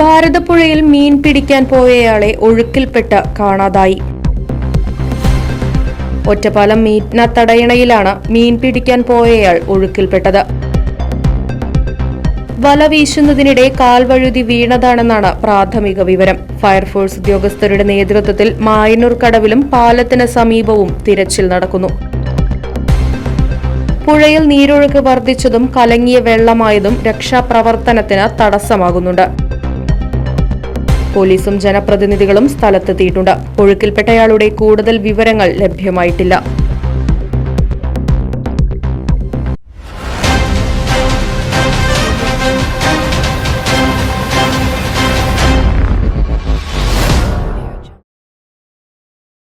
ഭാരതപ്പുഴയിൽ മീൻ പിടിക്കാൻ പോയയാളെ ഒഴുക്കിൽപ്പെട്ട് കാണാതായി. ഒറ്റപ്പാലം മീറ്റ്ന തടയണയിലാണ് മീൻ പിടിക്കാൻ പോയയാൾ ഒഴുക്കിൽപ്പെട്ടത്. വല വീശുന്നതിനിടെ കാൽവഴുതി വീണതാണെന്നാണ് പ്രാഥമിക വിവരം. ഫയർഫോഴ്സ് ഉദ്യോഗസ്ഥരുടെ നേതൃത്വത്തിൽ മായനൂർ കടവിലും പാലത്തിന് സമീപവും തിരച്ചിൽ നടക്കുന്നു. പുഴയിൽ നീരൊഴുക്ക് വർദ്ധിച്ചതും കലങ്ങിയ വെള്ളമായതും രക്ഷാപ്രവർത്തനത്തിന് തടസ്സമാകുന്നുണ്ട്. പോലീസും ജനപ്രതിനിധികളും സ്ഥലത്തെത്തിയിട്ടുണ്ട്. ഒഴുക്കിൽപ്പെട്ടയാളുടെ കൂടുതൽ വിവരങ്ങൾ ലഭ്യമായിട്ടില്ല.